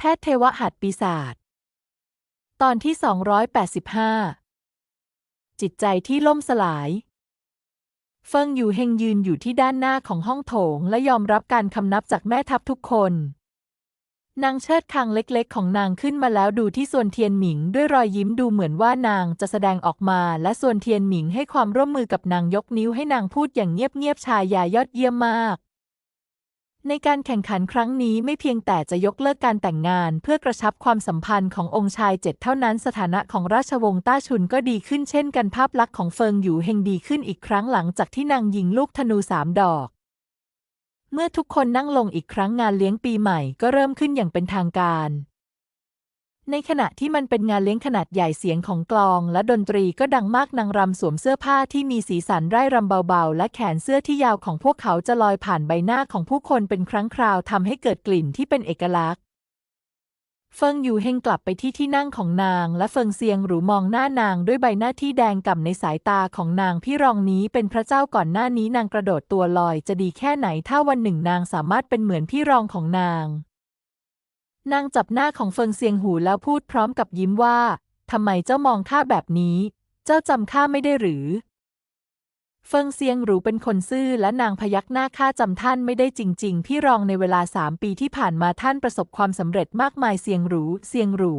แพทย์เทวหัตปีศาจตอนที่ 285 จิตใจที่ล่มสลาย เฟิงอยู่เฮงยืนอยู่ที่ด้านหน้าของห้องโถงและยอมรับการคำนับจากแม่ทัพทุกคน นางเชิดคางเล็กๆ ของนางขึ้นมาแล้วดูที่ส่วนเทียนหมิงด้วยรอยยิ้มดูเหมือนว่านางจะแสดงออกมา และส่วนเทียนหมิงให้ความร่วมมือกับนางยกนิ้วให้นางพูดอย่างเงียบๆชายายอดเยี่ยมมาก ในการแข่งขันครั้งนี้ไม่เพียงแต่จะยกเลิกการแต่งงาน เพื่อกระชับความสัมพันธ์ขององค์ชายเจ็ดเท่านั้นสถานะของราชวงศ์ต้าชุนก็ดีขึ้นเช่นกันภาพลักษณ์ของเฟิงอยู่เฮงดีขึ้นอีกครั้งหลังจากที่นางยิงลูกธนูสามดอก เมื่อทุกคนนั่งลงอีกครั้งงานเลี้ยงปีใหม่ก็เริ่มขึ้นอย่างเป็นทางการ ในขณะที่มันเป็นงานเลี้ยงขนาดใหญ่เสียงของกลองและดนตรีก็ดังมากนางรำสวมเสื้อผ้าที่มีสีสันไร่รำเบาๆ และแขนเสื้อที่ยาวของพวกเขาจะลอยผ่านใบหน้าของผู้คนเป็นครั้งคราวทำให้เกิดกลิ่นที่เป็นเอกลักษณ์ เฟิงอยู่เฮงกลับไปที่ที่นั่งของนาง และเฟิงเซียงหรูมองหน้านางด้วยใบหน้าที่แดงก่ำในสายตาของนางพี่รองนี้เป็นพระเจ้าก่อนหน้านี้นางกระโดดตัวลอยจะดีแค่ไหนถ้าวันหนึ่งนางสามารถเป็นเหมือนพี่รองของนาง นางจับหน้าของเฟิงเซียงหูแล้วพูดพร้อมกับยิ้มว่า ทำไมเจ้ามองข้าแบบนี้ เจ้าจำข้าไม่ได้หรือ เฟิงเซียงหรูเป็นคนซื่อและนางพยักหน้าข้าจำท่านไม่ได้จริง ๆ พี่รองในเวลาสามปีที่ผ่านมาท่านประสบความสำเร็จมากมายเซียงหรูเซียงหรู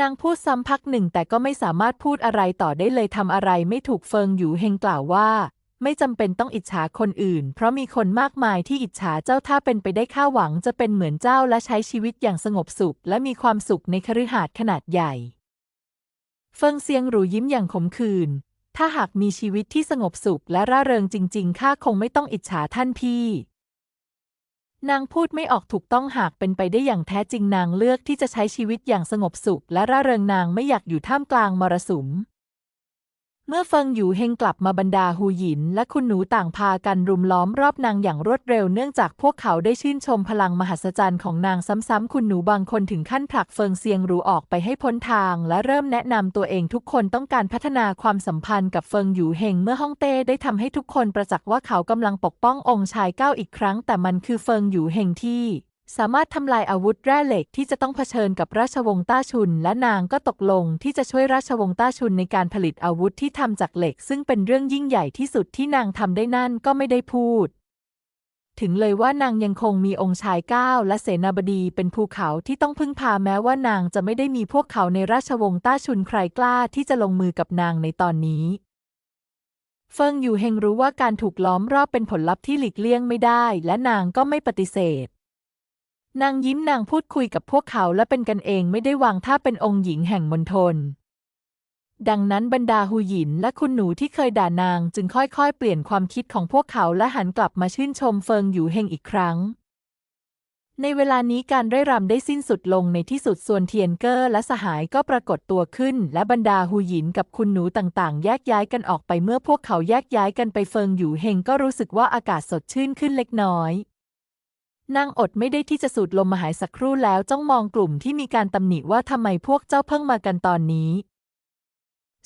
นางพูดซ้ำพักหนึ่งแต่ก็ไม่สามารถพูดอะไรต่อได้เลยทำอะไรไม่ถูกเฟิงอยู่เฮงกล่าวว่า ไม่จำเป็นต้องอิจฉาคนอื่น เพราะมีคนมากมายที่อิจฉาเจ้าถ้าเป็นไปได้ข้าหวังจะเป็นเหมือนเจ้าและใช้ชีวิตอย่างสงบสุข และมีความสุขในคฤหาสน์ขนาดใหญ่ เฟิงเซียงหรูยิ้มอย่างขมขื่นถ้าหากมีชีวิตที่สงบสุขและร่าเริงจริง ๆ ข้าคงไม่ต้องอิจฉาท่านพี่ นางพูดไม่ออกถูกต้องหากเป็นไปได้อย่างแท้จริงนางเลือกที่จะใช้ชีวิตอย่างสงบสุข และร่าเริงนางไม่อยากอยู่ท่ามกลางมรสุม มื่อเฟิงอยู่เฮงกลับมาบรรดาฮูหยิน และคุณหนูต่างพากันรุมล้อมรอบนางอย่างรวดเร็วเนื่องจากพวกเขาได้ชื่นชมพลังมหัศจรรย์ของนางซ้ำๆคุณหนูบางคนถึงขั้นผลักเฟิงเซียงรูออกไปให้พ้นทาง และเริ่มแนะนำตัวเองทุกคนต้องการพัฒนาความสัมพันธ์กับเฟิงอยู่เฮงเมื่อฮ่องเต้ได้ทำให้ทุกคนประจักษ์ว่าเขากำลังปกป้ององค์ชายเก้าอีกครั้ง แต่มันคือเฟิงอยู่เฮงที่ สามารถทำลายอาวุธแร่เหล็กที่จะต้องเผชิญกับราชวงศ์ต้าชุน และนางก็ตกลงที่จะช่วยราชวงศ์ต้าชุนในการผลิตอาวุธที่ทำจากเหล็ก ซึ่งเป็นเรื่องยิ่งใหญ่ที่สุดที่นางทำได้นั่นก็ไม่ได้พูด ถึงเลยว่านางยังคงมีองค์ชายเก้าและเสนาบดีเป็นภูเขาที่ต้องพึ่งพาแม้ว่านางจะไม่ได้มีพวกเขาในราชวงศ์ต้าชุนใครกล้าที่จะลงมือกับนางในตอนนี้เฟิงอยู่เฮงรู้ว่าการถูกล้อมรอบเป็นผลลัพธ์ที่หลีกเลี่ยงไม่ได้ และนางก็ไม่ปฏิเสธ นางยิ้มนางพูดคุยกับพวกเขาและเป็นกันเองไม่ได้วางท่าเป็นองค์หญิงแห่งมณฑลดังนั้นบรรดาฮูหยินและคุณหนูที่เคยด่านางจึงค่อยๆ เปลี่ยนความคิดของพวกเขาและหันกลับมาชื่นชมเฟิงอยู่เฮงอีกครั้ง ในเวลานี้การไร่รำได้สิ้นสุดลงในที่สุดส่วนเทียนเกอร์และสหายก็ปรากฏตัวขึ้น และบรรดาฮูหยินกับคุณหนูต่างๆ แยกย้ายกันออกไปเมื่อพวกเขาแยกย้ายกันไปเฟิงอยู่เฮงก็รู้สึกว่าอากาศสดชื่นขึ้นเล็กน้อย นางอดไม่ได้ที่จะสูดลมมาหายสักครู่แล้วจ้องมองกลุ่มที่มีการตำหนิว่าทำไมพวกเจ้าเพิ่งมากันตอนนี้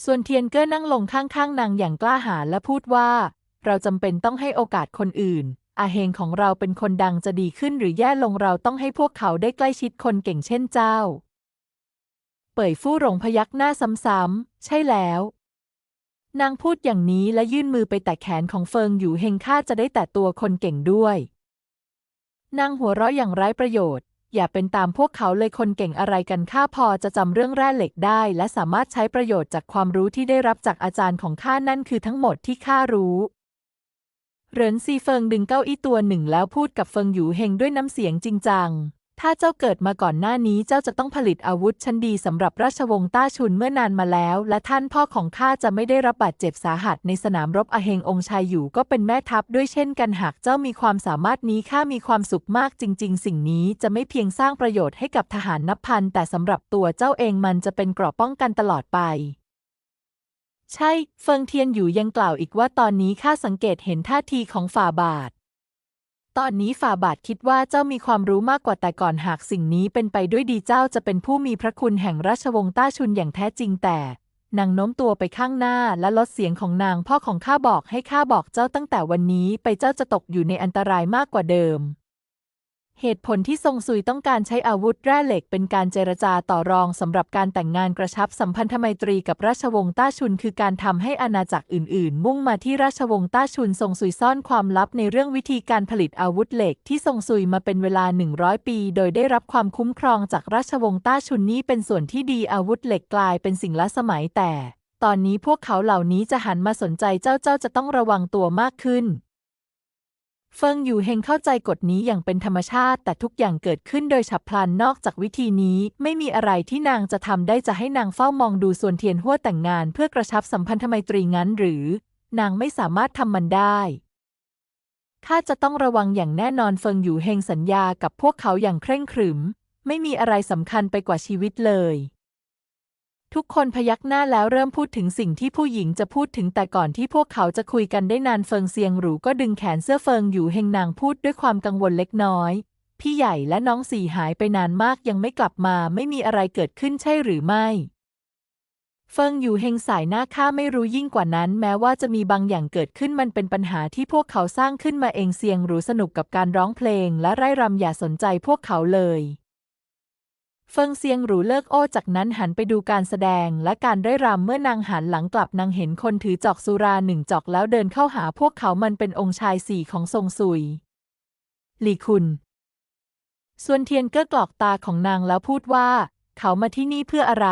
ส่วนเทียนเก้อนั่งลงข้างๆนางอย่างกล้าหาญและพูดว่า เราจำเป็นต้องให้โอกาสคนอื่น อาเฮงของเราเป็นคนดังจะดีขึ้นหรือแย่ลงเราต้องให้พวกเขาได้ใกล้ชิดคนเก่งเช่นเจ้า เป่ยฟู่หลงพยักหน้าซ้ำๆใช่แล้วนางพูดอย่างนี้และยื่นมือไปแตะแขนของเฟิงอยู่เฮงข้าจะได้แตะตัวคนเก่งด้วย นางหัวเราะอย่างไร้ประโยชน์ อย่าเป็นตามพวกเขาเลยคนเก่งอะไรกันข้าพอจะจำเรื่องแร่เหล็กได้ และสามารถใช้ประโยชน์จากความรู้ที่ได้รับจากอาจารย์ของข้านั่นคือทั้งหมดที่ข้ารู้เหรินซีเฟิงดึงเก้าอี้ตัวหนึ่งแล้วพูดกับเฟิงหยูเฮงด้วยน้ำเสียงจริงจัง ถ้าเจ้าเกิดมาก่อนหน้านี้เจ้าจะต้องผลิตอาวุธชั้นดีสำหรับราชวงศ์ต้าชุนเมื่อนานมาแล้ว และท่านพ่อของข้าจะไม่ได้รับบาดเจ็บสาหัสในสนามรบอเฮงองค์ชายอยู่ก็เป็นแม่ทัพด้วยเช่นกันหากเจ้ามีความสามารถนี้ข้ามีความสุขมากจริง ๆ สิ่งนี้จะไม่เพียงสร้างประโยชน์ให้กับทหารนับพันแต่สำหรับตัวเจ้าเองมันจะเป็นเกราะป้องกันตลอดไปใช่ เฟิงเทียนอยู่ยังกล่าวอีกว่าตอนนี้ข้าสังเกตเห็นท่าทีของฝ่าบาท ตอนนี้ฝ่าบาทคิดว่าเจ้ามีความรู้มากกว่าแต่ก่อนหากสิ่งนี้เป็นไปด้วยดีเจ้าจะเป็นผู้มีพระคุณแห่งราชวงศ์ต้าชุนอย่างแท้จริงแต่นางโน้มตัวไปข้างหน้าและลดเสียงของนางพ่อของข้าบอกให้ข้าบอกเจ้าตั้งแต่วันนี้ไปเจ้าจะตกอยู่ในอันตรายมากกว่าเดิม เหตุผลที่ทรงซุยต้องการใช้อาวุธแร่เหล็กเป็นการเจรจาต่อรองสำหรับการแต่งงานกระชับสัมพันธไมตรีกับราชวงศ์ต้าชุน คือการทำให้อาณาจักรอื่นๆ มุ่งมาที่ราชวงศ์ต้าชุนทรงซุยซ่อนความลับในเรื่องวิธีการผลิตอาวุธเหล็กที่ทรงซุยมาเป็นเวลา 100 ปี โดยได้รับความคุ้มครองจากราชวงศ์ต้าชุนนี้เป็นส่วนที่ดีอาวุธเหล็กกลายเป็นสิ่งล้าสมัยแต่ ตอนนี้พวกเขาเหล่านี้จะหันมาสนใจเจ้าเจ้าจะต้องระวังตัวมากขึ้น เฟิงอยู่เฮงเข้าใจกฎนี้อย่างเป็นธรรมชาติ แต่ทุกอย่างเกิดขึ้นโดยฉับพลันนอกจากวิธีนี้ ไม่มีอะไรที่นางจะทำได้จะให้นางเฝ้ามองดูส่วนเทียนหัวแต่งงาน เพื่อกระชับสัมพันธไมตรีงั้นหรือ นางไม่สามารถทำมันได้ข้าจะต้องระวังอย่างแน่นอนเฟิงอยู่เฮงสัญญากับพวกเขาอย่างเคร่งขรึม ไม่มีอะไรสำคัญไปกว่าชีวิตเลย ทุกคนพยักหน้าแล้วเริ่มพูดถึงสิ่งที่ผู้หญิงจะพูดถึงแต่ก่อนที่พวกเขาจะคุยกันได้นานเฟิงเซียงหรูก็ดึงแขนเสื้อเฟิงอยู่เฮงนางพูดด้วยความกังวลเล็กน้อย พี่ใหญ่และน้องสี่หายไปนานมากยังไม่กลับมาไม่มีอะไรเกิดขึ้นใช่หรือไม่ เฟิงอยู่เฮงสายหน้าข้าไม่รู้ยิ่งกว่านั้น แม้ว่าจะมีบางอย่างเกิดขึ้นมันเป็นปัญหาที่พวกเขาสร้างขึ้นมาเองเซียงหรูสนุกกับการร้องเพลง และไร่รำอย่าสนใจพวกเขาเลย เฟิงเซียงหรูเลิกโอ้จากนั้นหันไปดูการแสดงและการไร่รำเมื่อนางหันหลังกลับนางเห็นคนถือจอกสุราหนึ่งจอกแล้วเดินเข้าหาพวกเขามันเป็นองค์ชายสี่ของทรงซุย หลี่คุณ ส่วนเทียนเก้อกลอกตาของนางแล้วพูดว่า เขามาที่นี่เพื่ออะไร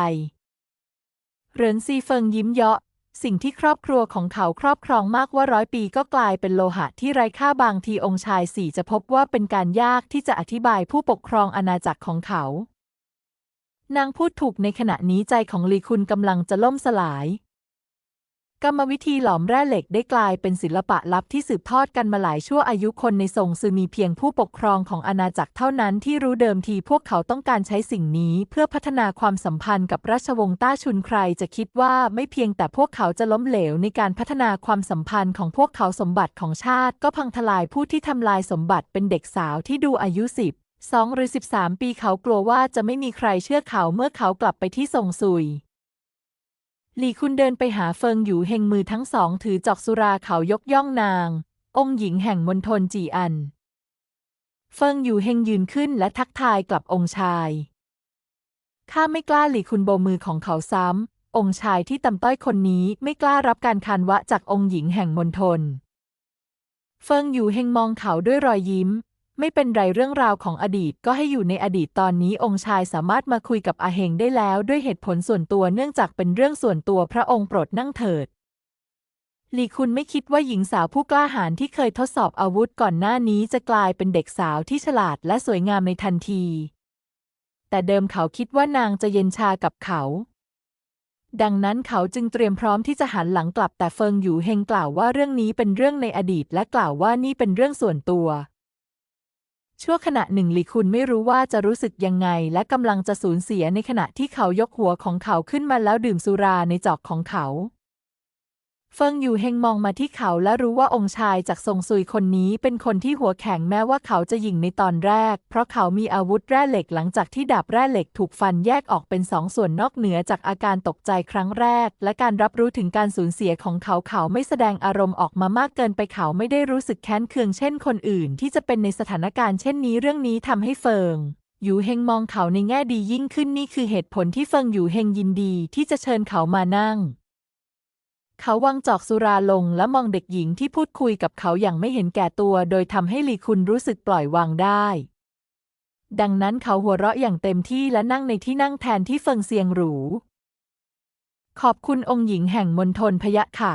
เหรินซีเฟิงยิ้มเยาะ สิ่งที่ครอบครัวของเขาครอบครองมากว่าร้อยปีก็กลายเป็นโลหะที่ไร้ค่าบางทีองค์ชายสี่จะพบว่าเป็นการยากที่จะอธิบายผู้ปกครองอาณาจักรของเขา นางพูดถูกในขณะนี้ใจของลีคุณกำลังจะล่มสลาย กรรมวิธีหลอมแร่เหล็กได้กลายเป็นศิลปะลับที่สืบทอดกันมาหลายชั่วอายุคนในทรงซือมีเพียงผู้ปกครองของอาณาจักรเท่านั้นที่รู้เดิมทีพวกเขาต้องการใช้สิ่งนี้ เพื่อพัฒนาความสัมพันธ์กับราชวงศ์ต้าชุนใครจะคิดว่าไม่เพียงแต่พวกเขาจะล้มเหลวในการพัฒนาความสัมพันธ์ของพวกเขาสมบัติของชาติ ก็พังทลายผู้ที่ทำลายสมบัติเป็นเด็กสาวที่ดูอายุสิบ สองหรือ 13 ปีเขากลัวว่าจะไม่มีใครเชื่อเขาเมื่อเขากลับไปที่ทรงซุย หลี่คุณเดินไปหาเฟิงอยู่เฮงมือทั้งสองถือจอกสุราเขายกย่องนาง องค์หญิงแห่งมณฑลจีอัน เฟิงอยู่เฮงยืนขึ้นและทักทายกลับองค์ชาย ข้าไม่กล้าหลี่คุณโบมือของเขาซ้ำ องค์ชายที่ต่ำต้อยคนนี้ไม่กล้ารับการคานวะจากองค์หญิงแห่งมณฑลเฟิงอยู่เฮงมองเขาด้วยรอยยิ้ม ไม่เป็นไรเรื่องราวของอดีตก็ให้อยู่ในอดีตตอนนี้องค์ชายสามารถมาคุยกับอาเฮงได้แล้วด้วยเหตุผลส่วนตัวเนื่องจากเป็นเรื่องส่วนตัวพระองค์โปรดนั่งเถิดหลีคุณไม่คิดว่าหญิงสาวผู้กล้าหาญที่เคยทดสอบอาวุธก่อนหน้านี้จะกลายเป็นเด็กสาวที่ฉลาดและสวยงามในทันที แต่เดิมเขาคิดว่านางจะเย็นชากับเขา ดังนั้นเขาจึงเตรียมพร้อมที่จะหันหลังกลับแต่เฟิงอยู่เฮงกล่าวว่าเรื่องนี้เป็นเรื่องในอดีตและกล่าวว่านี่เป็นเรื่องส่วนตัว ชั่วขณะหนึ่งหลีคุณไม่รู้ว่าจะรู้สึกยังไง และกำลังจะสูญเสียในขณะที่เขายกหัวของเขาขึ้นมาแล้วดื่มสุราในจอกของเขา เฟิงอยู่เฮงมองมาที่เขาและรู้ว่าองค์ชายจากทรงซุยคนนี้เป็นคนที่หัวแข็งแม้ว่าเขาจะยิงในตอนแรก เพราะเขามีอาวุธแร่เหล็กหลังจากที่ดาบแร่เหล็กถูกฟันแยกออกเป็นสองส่วนนอกเหนือจากอาการตกใจครั้งแรก และการรับรู้ถึงการสูญเสียของเขาเขาไม่แสดงอารมณ์ออกมามากเกินไปเขาไม่ได้รู้สึกแค้นเคืองเช่นคนอื่น ที่จะเป็นในสถานการณ์เช่นนี้เรื่องนี้ทำให้เฟิงอยู่เฮงมองเขาในแง่ดียิ่งขึ้นนี่คือเหตุผลที่เฟิงอยู่เฮงยินดีที่จะเชิญเขามานั่ง เขาวางจอกสุราลงและมองเด็กหญิงที่พูดคุยกับเขาอย่างไม่เห็นแก่ตัว โดยทำให้ลีคุณรู้สึกปล่อยวางได้ ดังนั้นเขาหัวเราะอย่างเต็มที่และนั่งในที่นั่งแทนที่เฟิงเซียงหรู ขอบคุณองค์หญิงแห่งมณฑลพยะค่ะ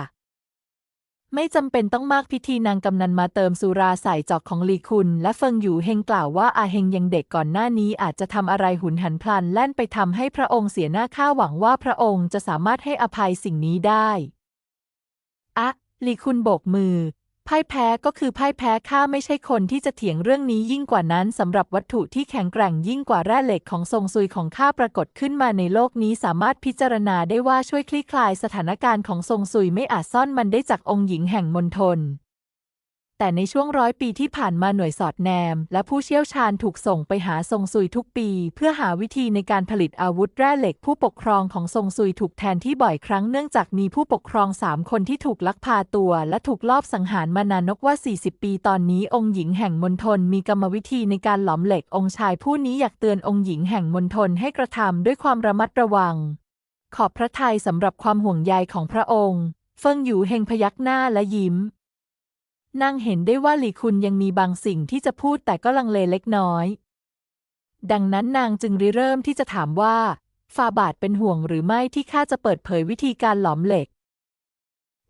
ไม่จำเป็นต้องมากพิธีนางกำนันมาเติมสุราใส่จอกของลีคุณ และเฟิงอยู่เฮงกล่าวว่าอาเฮงยังเด็กก่อนหน้านี้อาจจะทำอะไรหุนหันพลันแล่นไปทำให้พระองค์เสียหน้าข้าหวังว่าพระองค์จะสามารถให้อภัยสิ่งนี้ได้ อะลีคุณโบกมือ พ่ายแพ้ก็คือพ่ายแพ้ข้าไม่ใช่คนที่จะเถียงเรื่องนี้ยิ่งกว่านั้นสำหรับวัตถุที่แข็งแกร่งยิ่งกว่าแร่เหล็กของทรงซุยของข้าปรากฏขึ้นมาในโลกนี้สามารถพิจารณาได้ว่าช่วยคลี่คลายสถานการณ์ของทรงซุยไม่อาจซ่อนมันได้จากองค์หญิงแห่งมณฑล แต่ในช่วงร้อยปีที่ผ่านมาหน่วยสอดแนม และผู้เชี่ยวชาญถูกส่งไปหาซงซุยทุกปี เพื่อหาวิธีในการผลิตอาวุธแร่เหล็กผู้ปกครองของซงซุยถูกแทนที่บ่อยครั้งเนื่องจากมีผู้ปกครองสามคนที่ถูกลักพาตัว และถูกลอบสังหารมานานนกว่า 40 ปีตอนนี้องค์หญิงแห่งมณฑลมีกรรมวิธีในการหลอมเหล็กองค์ชายผู้นี้อยากเตือนองค์หญิงแห่งมณฑลให้กระทำด้วยความระมัดระวัง ขอบพระทัยสำหรับความห่วงใยของพระองค์ เฟิงอยู่เฮงพยักหน้าและยิ้ม นางเห็นได้ว่าหลีคุนยังมีบางสิ่งที่จะพูดแต่ก็ลังเลเล็กน้อย ดังนั้นนางจึงริเริ่มที่จะถามว่าฟาบาทเป็นห่วงหรือไม่ที่ข้าจะเปิดเผยวิธีการหลอมเหล็ก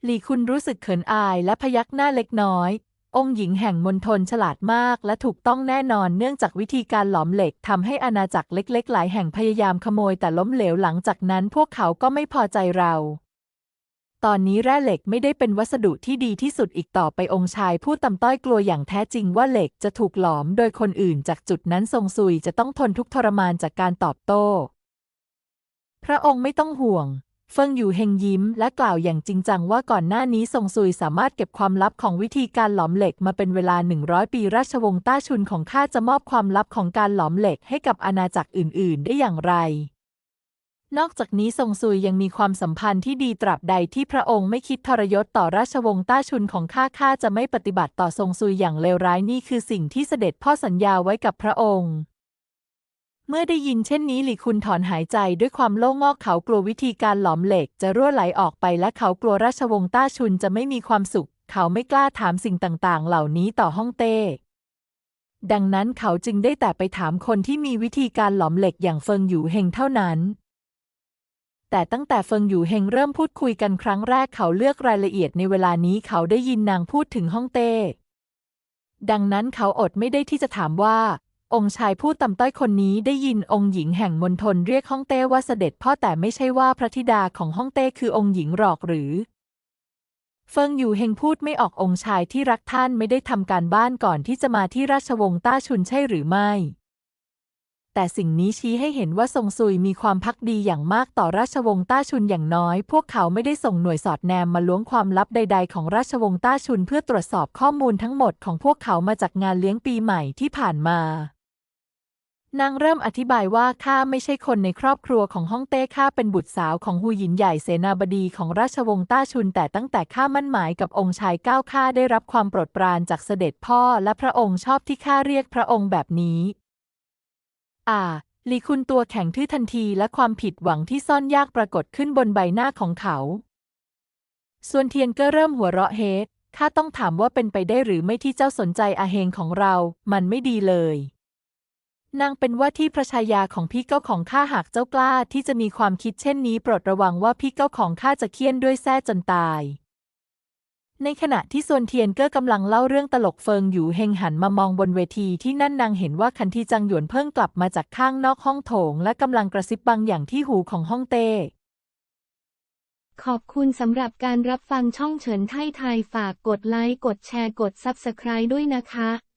หลีคุนรู้สึกเขินอายและพยักหน้าเล็กน้อย องค์หญิงแห่งมณฑลฉลาดมากและถูกต้องแน่นอนเนื่องจากวิธีการหลอมเหล็กทำให้อาณาจักรเล็ก ๆ หลายแห่งพยายามขโมยแต่ล้มเหลวหลังจากนั้นพวกเขาก็ไม่พอใจเรา ตอนนี้แร่เหล็กไม่ได้เป็นวัสดุที่ดีที่สุดอีกต่อไปองค์ชายผู้ต่ำต้อยกลัวอย่างแท้จริงว่าเหล็กจะถูกหลอมโดยคนอื่นจากจุดนั้นทรงซุยจะต้องทนทุกทรมานจากการตอบโต้ พระองค์ไม่ต้องห่วง เฟิงอยู่เฮงยิ้มและกล่าวอย่างจริงจังว่าก่อนหน้านี้ทรงซุยสามารถเก็บความลับของวิธีการหลอมเหล็กมาเป็นเวลา 100 ปีราชวงศ์ต้าชุนของข้าจะมอบความลับของการหลอมเหล็กให้กับอาณาจักรอื่น ๆ ได้อย่างไร นอกจากนี้ทรงซุยยังมีความสัมพันธ์ที่ดีตราบใดที่พระองค์ไม่คิดทรยศต่อราชวงศ์ต้าชุนของข้าข้าจะไม่ปฏิบัติต่อทรงซุยอย่างเลวร้ายนี่คือสิ่งที่เสด็จพ่อสัญญาไว้กับพระองค์ เมื่อได้ยินเช่นนี้หลี่คุนถอนหายใจด้วยความโล่งอกเขากลัววิธีการหลอมเหล็กจะรั่วไหลออกไปและเขากลัวราชวงศ์ต้าชุนจะไม่มีความสุข เขาไม่กล้าถามสิ่งต่างๆ เหล่านี้ต่อฮ่องเต้ดังนั้นเขาจึงได้แต่ไปถามคนที่มีวิธีการหลอมเหล็กอย่างเฟิงอยู่เฮงเท่านั้น แต่ตั้งแต่เฟิงอยู่เฮงเริ่มพูดคุยกันครั้งแรกเขาเลือกรายละเอียดในเวลานี้เขาได้ยินนางพูดถึงฮ่องเต้ ดังนั้นเขาอดไม่ได้ที่จะถามว่า องค์ชายผู้ต่ำต้อยคนนี้ได้ยินองค์หญิงแห่งมณฑลเรียกฮ่องเต้ว่าเสด็จพ่อแต่ไม่ใช่ว่าพระธิดาของฮ่องเต้คือองค์หญิงหรอกหรือ เฟิงอยู่เฮงพูดไม่ออกองค์ชายที่รักท่านไม่ได้ทำการบ้านก่อนที่จะมาที่ราชวงศ์ต้าชุนใช่หรือไม่ แต่สิ่งนี้ชี้ให้เห็นว่าทรงซุยมีความพักดีอย่างมากต่อราชวงศ์ต้าชุนอย่างน้อย พวกเขาไม่ได้ส่งหน่วยสอดแนมมาล้วงความลับใด ๆ ของราชวงศ์ต้าชุนเพื่อตรวจสอบข้อมูลทั้งหมดของพวกเขามาจากงานเลี้ยงปีใหม่ที่ผ่านมานางเริ่มอธิบายว่าข้าไม่ใช่คนในครอบครัวของฮ่องเต้ข้าเป็นบุตรสาวของฮูหยินใหญ่เสนาบดีของราชวงศ์ต้าชุน แต่ตั้งแต่ข้ามั่นหมายกับองค์ชายก้าวข้าได้รับความโปรดปรานจากเสด็จพ่อ และพระองค์ชอบที่ข้าเรียกพระองค์แบบนี้ อ่าลีคุณตัวแข็งทื่อทันทีและความผิดหวังที่ซ่อนยากปรากฏขึ้นบนใบหน้าของเขา ส่วนเทียนก็เริ่มหัวเราะเฮดข้าต้องถามว่าเป็นไปได้หรือไม่ที่เจ้าสนใจอาเฮงของเรา มันไม่ดีเลย นางเป็นว่าที่พระชายาของพี่เก้าของข้าหากเจ้ากล้าที่จะมีความคิดเช่นนี้โปรดระวังว่าพี่เก้าของข้าจะเคี่ยนด้วยแส้จนตาย ในขณะที่ส่วนเทียนเก็กำลังเล่าเรื่องตลกเฟิงอยู่เฮงหันมามองบนเวทีที่นั่นนางเห็นว่าคันทีจังหยวนเพิ่งกลับมาจากข้างนอกห้องโถง และกำลังกระซิบบางอย่างที่หูของห้องเต้ ขอบคุณสำหรับการรับฟังช่องเฉินไทยไทยฝากกดไลค์กดแชร์กด Subscribe ด้วยนะคะ